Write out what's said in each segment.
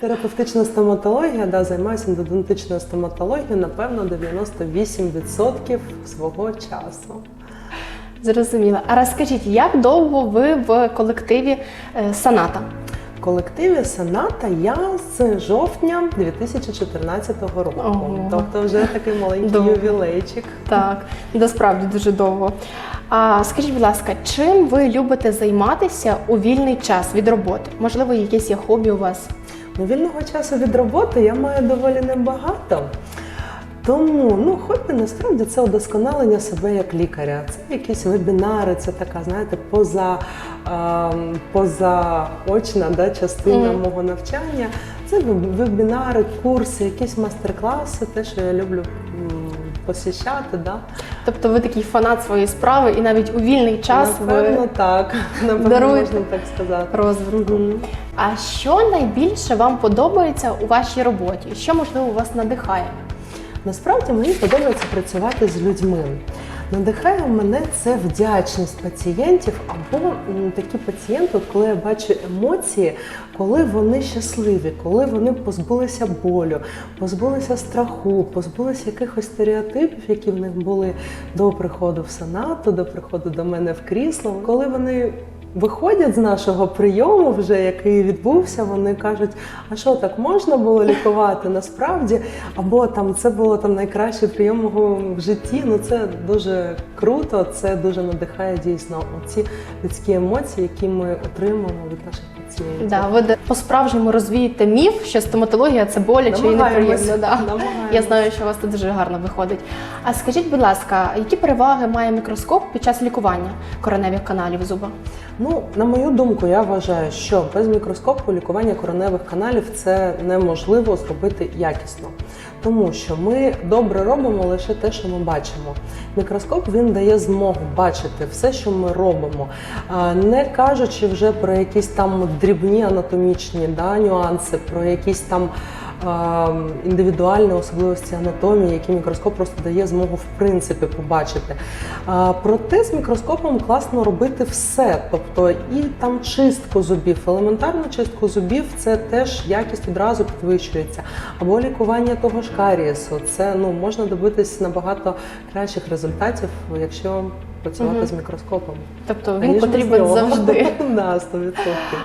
Терапевтична стоматологія, да, займаюся ендодонтичною стоматологією, напевно, 98% свого часу. Зрозуміло. А розкажіть, як довго ви в колективі е, Саната? В колективі Саната я з жовтня 2014 року. Ого. Тобто вже такий маленький Довго. ювілейчик. Так, насправді дуже довго. А скажіть, будь ласка, чим ви любите займатися у вільний час від роботи? Можливо, якесь є хобі у вас? Ну, вільного часу від роботи я маю доволі небагато. Тому ну, хобі насправді це удосконалення себе як лікаря. Це якісь вебінари, це така, знаєте, поза, е, позаочна да, частина mm. мого навчання. Це вебінари, курси, якісь майстер-класи, те, що я люблю посіщати. Да. Тобто ви такий фанат своєї справи, і навіть у вільний час Напевно, ви так. Напевно, даруєте можна так сказати. розвитку. Угу. А що найбільше вам подобається у вашій роботі? Що можливо вас надихає? Насправді мені подобається працювати з людьми. Надихає мене це вдячність пацієнтів або такі пацієнти, коли я бачу емоції, коли вони щасливі, коли вони позбулися болю, позбулися страху, позбулися якихось стереотипів, які в них були до приходу в санату, до приходу до мене в крісло. Коли вони виходять з нашого прийому, вже який відбувся, вони кажуть, а що так можна було лікувати насправді? Або там це було там найкращий прийом мого в житті. Ну це дуже круто, це дуже надихає дійсно оці людські емоції, які ми отримуємо від наших пацієнтів. Да, ви по-справжньому розвієте міф, що стоматологія це боляче і неприємно. Да. Я знаю, що у вас це дуже гарно виходить. А скажіть, будь ласка, які переваги має мікроскоп під час лікування короневих каналів зуба? Ну, на мою думку, я вважаю, що без мікроскопу лікування короневих каналів це неможливо зробити якісно. Тому що ми добре робимо лише те, що ми бачимо. Мікроскоп він дає змогу бачити все, що ми робимо, не кажучи вже про якісь там дрібні анатомічні да, нюанси, про якісь там індивідуальні особливості анатомії, які мікроскоп просто дає змогу в принципі побачити. Проте з мікроскопом класно робити все, тобто і там чистку зубів, елементарну чистку зубів, це теж якість одразу підвищується. Або лікування того ж карієсу. Це ну можна добитись набагато кращих результатів, якщо працювати Мгм. з мікроскопом. Тобто він потрібен завжди. на 100%.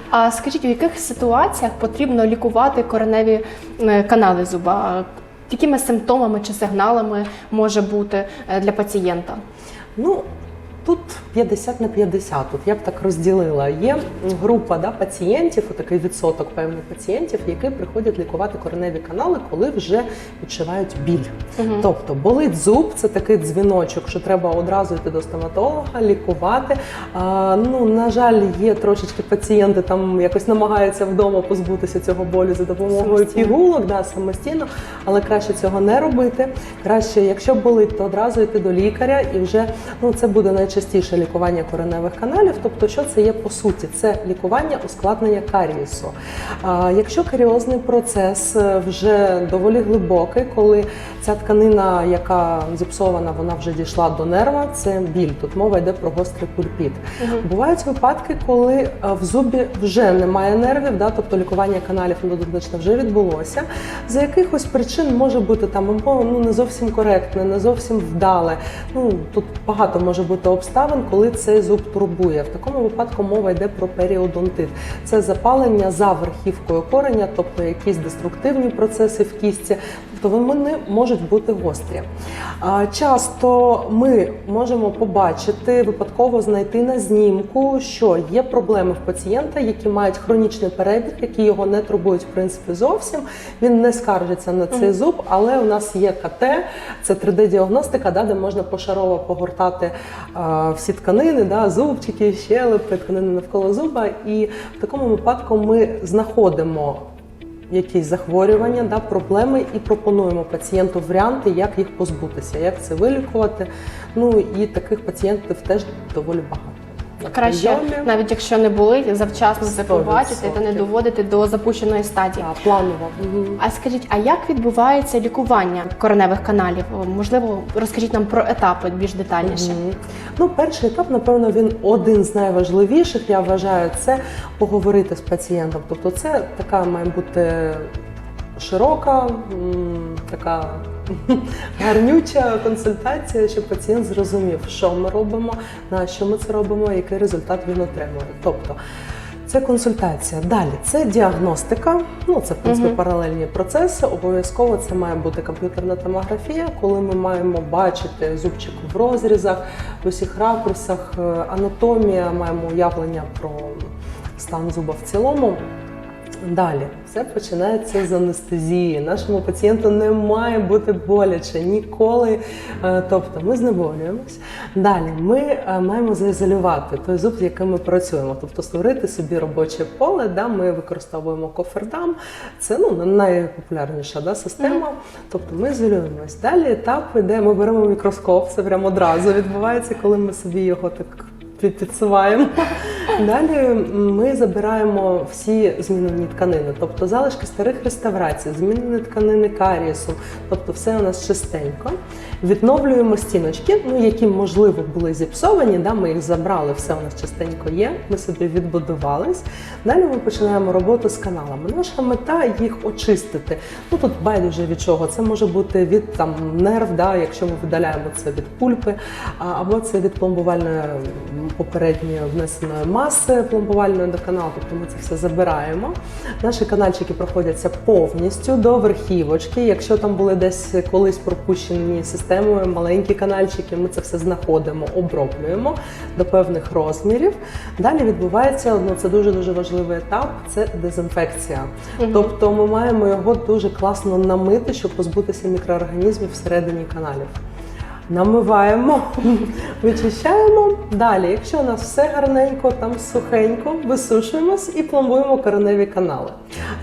А скажіть, у яких ситуаціях потрібно лікувати короневі е, канали зуба? Якими симптомами чи сигналами може бути е, для пацієнта? Ну, тут 50 на 50, тут я б так розділила. Є група да, пацієнтів, такий відсоток певних пацієнтів, які приходять лікувати кореневі канали, коли вже відчувають біль. Мгм. Тобто болить зуб, це такий дзвіночок, що треба одразу йти до стоматолога, лікувати. А, ну, на жаль, є трошечки пацієнти там якось намагаються вдома позбутися цього болю за допомогою Самостійно. пігулок, да, самостійно, але краще цього не робити. Краще, якщо болить, то одразу йти до лікаря, і вже ну це буде найчастіше лікування кореневих каналів. Тобто, що це є по суті? Це лікування ускладнення карієсу. Якщо каріозний процес е, вже доволі глибокий, коли ця тканина, яка зіпсована, вона вже дійшла до нерва, це біль. Тут мова йде про гострий пульпіт. Мгм. Бувають випадки, коли е, в зубі вже немає нервів, да, тобто лікування каналів ендодонтично вже відбулося. За якихось причин може бути там ну не зовсім коректне, не зовсім вдале. Ну тут багато може бути обставин, коли цей зуб турбує. В такому випадку мова йде про періодонтит. Це запалення за верхівкою кореня, тобто якісь деструктивні процеси в кістці, тобто вони можуть бути гострі. Часто ми можемо побачити, випадково знайти на знімку, що є проблеми в пацієнта, які мають хронічний перебіг, які його не турбують в принципі зовсім. Він не скаржиться на цей зуб, але у нас є КТ, це 3D-діагностика, да, де можна пошарово погортати всі тканини, да, зубчики, щелепи, тканини навколо зуба. І в такому випадку ми знаходимо якісь захворювання, да, проблеми і пропонуємо пацієнту варіанти, як їх позбутися, як це вилікувати. Ну і таких пацієнтів теж доволі багато. На Краще, прийомі. навіть якщо не болить, завчасно це 100%. побачити та не доводити до запущеної стадії. Так, планово. А скажіть, а як відбувається лікування кореневих каналів? Можливо, розкажіть нам про етапи більш детальніше. Мгм. Ну, перший етап, напевно, він один з найважливіших. Я вважаю, це поговорити з пацієнтом. Тобто, це така має бути широка, така гарнюча консультація, щоб пацієнт зрозумів, що ми робимо, на що ми це робимо, який результат він отримує. Тобто. Це консультація. Далі це діагностика. Ну це в принципі Мгм. паралельні процеси. Обов'язково це має бути комп'ютерна томографія, коли ми маємо бачити зубчик в розрізах, в усіх ракурсах, е, анатомія, маємо уявлення про стан зуба в цілому. Далі все починається з анестезії. Нашому пацієнту не має бути боляче ніколи. Е, Тобто ми знеболюємось. Далі ми е, маємо заізолювати той зуб, з яким ми працюємо, тобто створити собі робоче поле. Да, ми використовуємо кофердам. Це ну найпопулярніша да, система. Тобто ми ізолюємось. Далі етап іде, ми беремо мікроскоп, це прямо одразу відбувається, коли ми собі його так підсуваємо. Далі ми забираємо всі змінені тканини, тобто залишки старих реставрацій, змінені тканини карієсу, тобто все у нас чистенько. Відновлюємо стіночки, ну які можливо були зіпсовані. Да, ми їх забрали, все у нас чистенько є. Ми собі відбудувались. Далі ми починаємо роботу з каналами. Наша мета їх очистити. Ну тут байдуже від чого. Це може бути від там нерв, да, якщо ми видаляємо це від пульпи, або це від пломбувальної попередньої внесеної маси пломбувальної до каналу. Тобто ми це все забираємо. Наші канальчики проходяться повністю до верхівочки. Якщо там були десь колись пропущені системою маленькі канальчики, ми це все знаходимо, оброблюємо до певних розмірів. Далі відбувається ну, це дуже дуже важливий етап. Це дезінфекція. Тобто ми маємо його дуже класно намити, щоб позбутися мікроорганізмів всередині каналів. Намиваємо, вичищаємо. Далі, якщо у нас все гарненько, там сухенько, висушуємось і пломбуємо кореневі канали.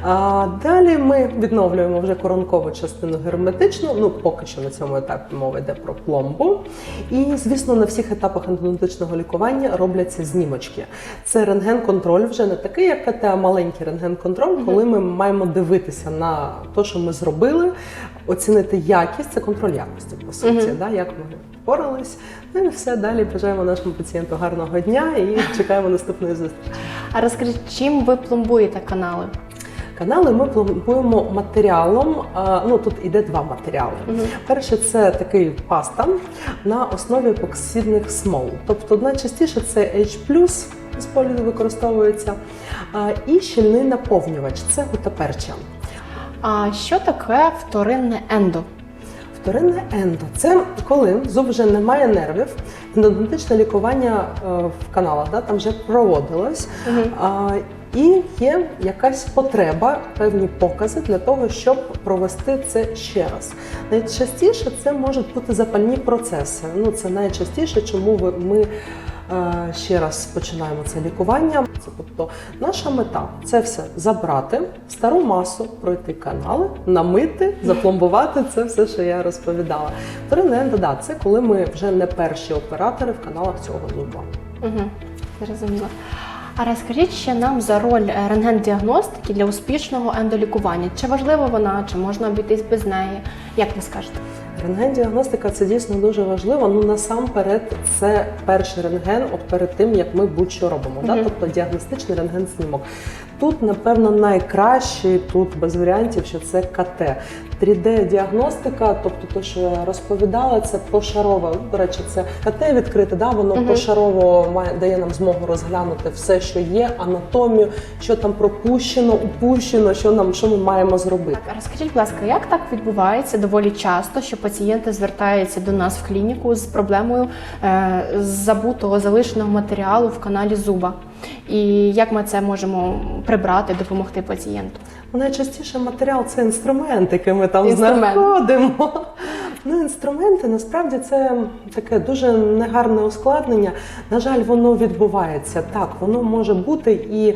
А далі ми відновлюємо вже коронкову частину герметично. Ну поки що на цьому етапі мова йде про пломбу. І звісно, на всіх етапах ендодонтичного лікування робляться знімочки. Це рентген-контроль, вже не такий, як КТ, а маленький рентген-контроль, коли ми маємо дивитися на те, що ми зробили, оцінити якість, це контроль якості, по суті, да, як ми впорались. Ну і все далі. Бажаємо нашому пацієнту гарного дня і чекаємо наступної зустрічі. А розкажіть, чим ви пломбуєте канали? Канали ми пломбуємо матеріалом. Ну тут іде два матеріали. Перше, це такий паста на основі епоксидних смол. Тобто найчастіше це H+, з полю використовується, і щільний наповнювач це гутаперча. А що таке вторинне ендо? Вторинне ендо це коли зуб вже не має нервів, ендодонтичне лікування е, в каналах да, там вже проводилось. А, і є якась потреба, певні покази для того, щоб провести це ще раз. Найчастіше це можуть бути запальні процеси. Ну це найчастіше, чому ми ще раз починаємо це лікування. Це тобто наша мета це все забрати, стару масу, пройти канали, намити, запломбувати це все, що я розповідала. Вторинне ендо, да, це коли ми вже не перші оператори в каналах цього зуба. Угу, зрозуміло. А розкажіть ще нам за роль е, рентген-діагностики для успішного ендолікування. Чи важлива вона, чи можна обійтись без неї? Як ви скажете? Рентген-діагностика це дійсно дуже важливо. Ну насамперед, це перший рентген, от перед тим як ми будь-що робимо. Да? Тобто діагностичний рентген-снімок. Тут, напевно, найкращий тут без варіантів, що це КТ. 3D-діагностика, тобто те, що я розповідала, це пошарово. До речі, це КТ відкрите, да? воно Мгм. пошарово має дає нам змогу розглянути все, що є, анатомію, що там пропущено, упущено, що нам що ми маємо зробити. Так, розкажіть, будь ласка, як так відбувається доволі часто, що пацієнти звертаються до нас в клініку з проблемою е, забутого залишеного матеріалу в каналі зуба? І як ми це можемо прибрати, допомогти пацієнту? Найчастіше матеріал це інструмент, який ми там Інструмент. знаходимо. Ну, інструменти насправді це таке дуже негарне ускладнення. На жаль, воно відбувається. Так, воно може бути, і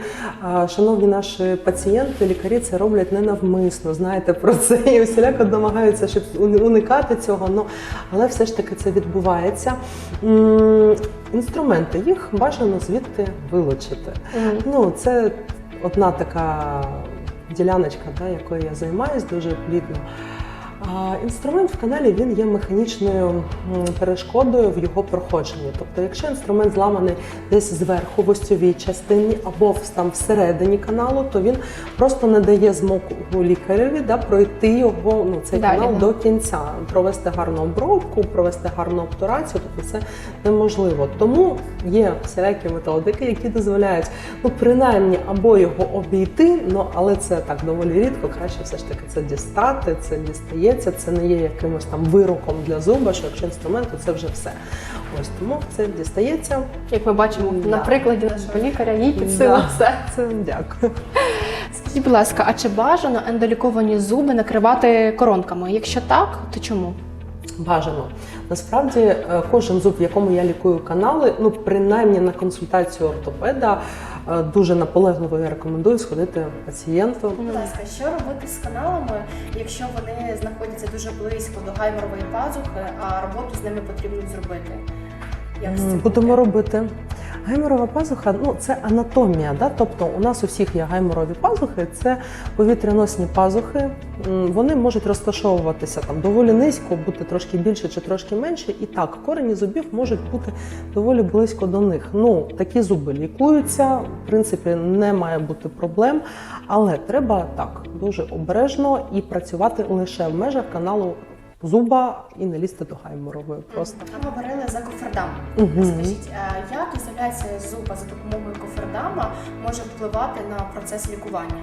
шановні наші пацієнти, лікарі це роблять ненавмисно. Знаєте про це і усіляко намагаються, щоб уни- уникати цього. Ну, але все ж таки це відбувається. Інструменти їх бажано звідти вилучити. Ну, це одна така діляночка, да, якою я займаюсь дуже плідно. Інструмент в каналі він є механічною перешкодою в його проходженні. Тобто, якщо інструмент зламаний десь зверху, в ось частині або в- там всередині каналу, то він просто не дає змогу лікареві да, пройти його ну, цей Далі, канал до кінця, провести гарну обробку, провести гарну обтурацію, тобто це неможливо. Тому є всілякі методики, які дозволяють ну принаймні або його обійти, ну але це так доволі рідко. Краще все ж таки це дістати, це дістається. Це не є якимось там вироком для зуба, що якщо інструмент, то це вже все. Ось тому це дістається. Як ми бачимо Да. на прикладі нашого лікаря, їй під Да. все. Це дякую. Скажіть, будь ласка, а чи бажано ендоліковані зуби накривати коронками? Якщо так, то чому? Бажано. Насправді е, кожен зуб, в якому я лікую канали, ну принаймні на консультацію ортопеда, дуже наполегливо я рекомендую сходити пацієнту. Будь ласка, що робити з каналами, якщо вони знаходяться дуже близько до гайморової пазухи, а роботу з ними потрібно зробити? Як з цим Будемо робити. Гайморова пазуха ну це анатомія. Да? Тобто у нас у всіх є гайморові пазухи, це повітряносні пазухи. Вони можуть розташовуватися там доволі низько, бути трошки більше чи трошки менше. І так, корені зубів можуть бути доволі близько до них. Ну, такі зуби лікуються, в принципі, не має бути проблем, але треба так дуже обережно і працювати лише в межах каналу зуба і не лізти до гайморової. Просто. Ми говорили за кофердам. Скажіть, як ізоляція зуба за допомогою кофердама може впливати на процес лікування?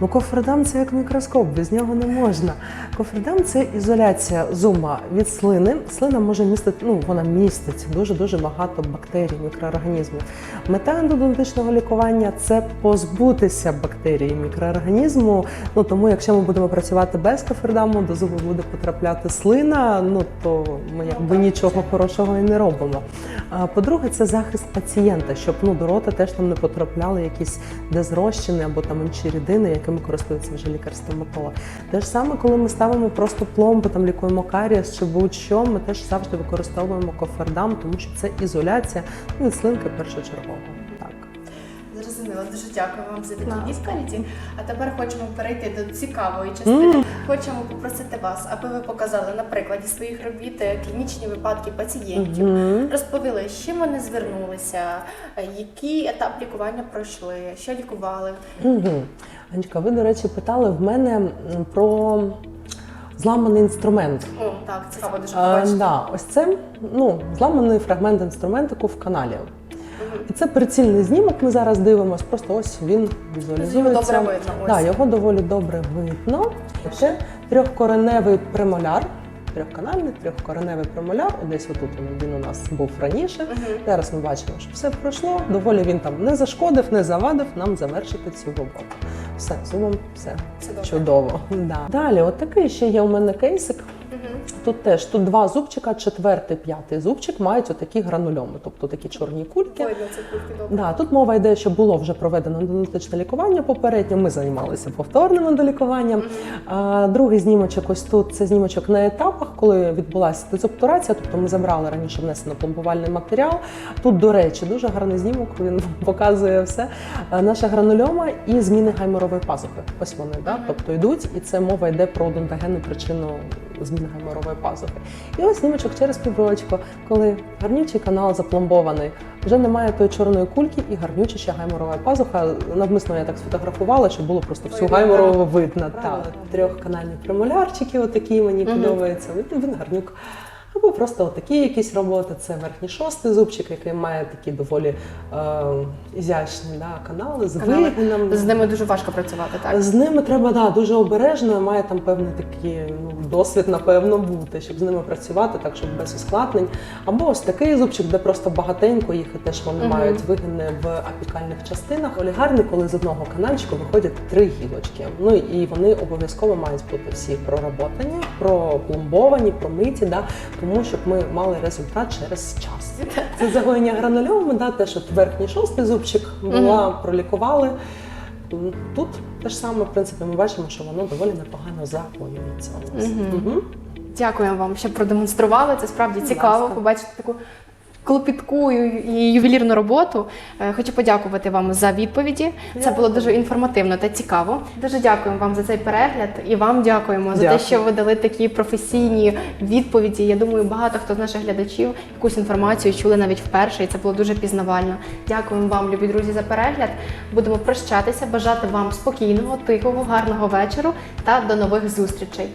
Ну, кофердам це як мікроскоп, без нього не можна. Кофердам це ізоляція зуба від слини. Слина може містити, ну вона містить дуже дуже багато бактерій, мікроорганізмів. Мета ендодонтичного лікування це позбутися бактерій мікроорганізму. Ну тому, якщо ми будемо працювати без кофердаму, до зубу буде потрапляти слина. Ну то ми якби нічого хорошого і не робимо. А по-друге, це захист пацієнта, щоб ну до рота теж там не потрапляли якісь дезрозчини або там інші рідини, якими користується вже лікар-стоматолог. Те ж саме, коли ми ставимо просто пломби, там лікуємо карієс чи будь-що, ми теж завжди використовуємо кофердам, тому що це ізоляція ну, від слинки першочергово. Зрозуміло, дуже дякую вам за такі відповіді. А тепер хочемо перейти до цікавої частини. Хочемо попросити вас, аби ви показали на прикладі своїх робіт е, клінічні випадки пацієнтів. Мгм. Розповіли, з чим вони звернулися, е, який етап лікування пройшли, що лікували. Угу. Анечка, ви, до речі, питали в мене про зламаний інструмент. О, так, цікаво дуже А, побачити. да, ось це ну, зламаний фрагмент інструментику в каналі. І це прицільний знімок. Ми зараз дивимося. Просто ось він візуалізується. Його добре видно, ось. Да, його доволі добре видно. Це трьохкореневий премоляр. Трьохканальний, трьохкореневий премоляр. Десь отут він- у нас був раніше. Мгм. Зараз ми бачимо, що все пройшло. Доволі він там не зашкодив, не завадив нам завершити цю роботу. Все, зубом все Все чудово. Да. Далі, от такий ще є у мене кейсик. Тут теж тут два зубчика, четвертий, п'ятий зубчик мають отакі гранульоми, тобто такі чорні кульки. Видно це кульки добре. Да, тут мова йде, що було вже проведено ендодонтичне лікування попередньо. Ми займалися повторним ендолікуванням. А, другий знімочок, ось тут це знімочок на етапах, коли відбулася дезобтурація. Тобто ми забрали раніше внесено пломбувальний матеріал. Тут, до речі, дуже гарний знімок. Він показує все. А, Наша гранульома і зміни гайморової пазухи. Ось вони, да? Тобто йдуть, і це мова йде про одонтогенну причину зміни гайморової пазухи. І ось знімочок через піврочко, коли гарнючий канал запломбований, вже немає тої чорної кульки і гарнюча ще гайморова пазуха. Навмисно я так сфотографувала, щоб було просто всю гайморову видно. Так, трьохканальні премолярчики, отакі мені угу. подобаються. Він гарнюк. Або просто такі якісь роботи. Це верхній шостий зубчик, який має такі доволі е, ізящні да, канали з Канали. вигином. З ними дуже важко працювати, так? З ними треба да, дуже обережно, має там певний такий ну, досвід, напевно, бути, щоб з ними працювати, так щоб без ускладнень. Або ось такий зубчик, де просто багатенько їх і теж вони Мгм. мають вигини в апікальних частинах. Олігарні, коли з одного канальчику виходять три гілочки. Ну і вони обов'язково мають бути всі проработані, пропломбовані, промиті, да, тому щоб ми мали результат через час. Це загоєння гранульовими, да, те, що верхній шостий зубчик була, пролікували. Тут те ж саме, в принципі, ми бачимо, що воно доволі непогано загоюється. у нас. Мгм. Дякуємо вам, що продемонстрували. Це справді цікаво побачити таку клопітку і ювелірну роботу. Е, Хочу подякувати вам за відповіді. Це було дуже інформативно та цікаво. Дуже дякуємо вам за цей перегляд і вам дякуємо за те, що ви дали такі професійні відповіді. Я думаю, багато хто з наших глядачів якусь інформацію чули навіть вперше, і це було дуже пізнавально. Дякуємо вам, любі друзі, за перегляд. Будемо прощатися, бажати вам спокійного, тихого, гарного вечору та до нових зустрічей.